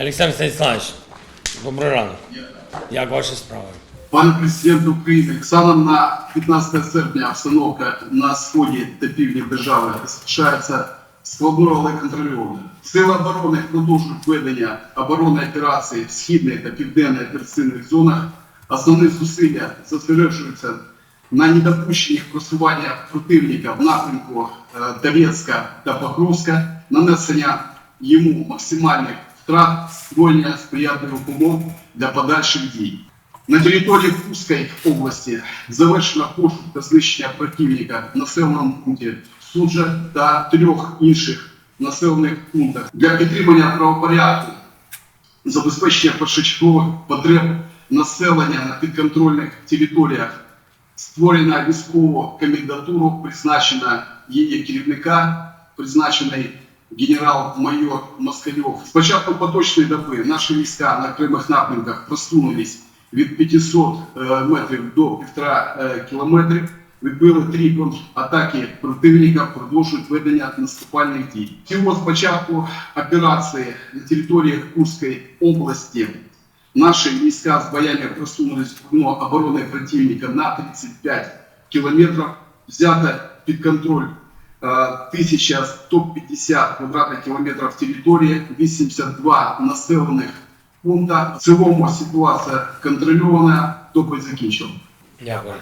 Олександр Станіславович, добрий ранок. Як ваші справи? Пане президент України, станом на 15 серпня обстановка на сході та півдні держави залишається складною, але контрольованою. Сили оборони продовжують ведення оборонної операції в східних та південних операційних зонах. Основні зусилля зосереджуються на недопущенні просування противника в напрямку е, Донецька та Покровська, нанесення йому максимальних втрат, створення сприятливих умов для подальших дій. На території Курської області завершено пошук та знищення противника в населеному пункті Суджа та трьох інших населених пунктах для підтримання правопорядку, забезпечення першочергових потреб населення на підконтрольних територіях, створена військову комендатуру, призначена її керівника, призначений генерал-майор Москальов. З початку поточної доби наші війська на окремих напрямках просунулись від 500 е, метрів до 1,5 е, кілометрів. Відбили три атаки противника, продовжують ведення наступальних дій. Всього з початку операції на території Курської області Наши войска с боями просунулись в окно обороны противника на 35 километров. Взято под контроль э, 1150 квадратных километров территории, 82 населених пункта. В цілому ситуація контрольована, доповідь закінчив. Дякую.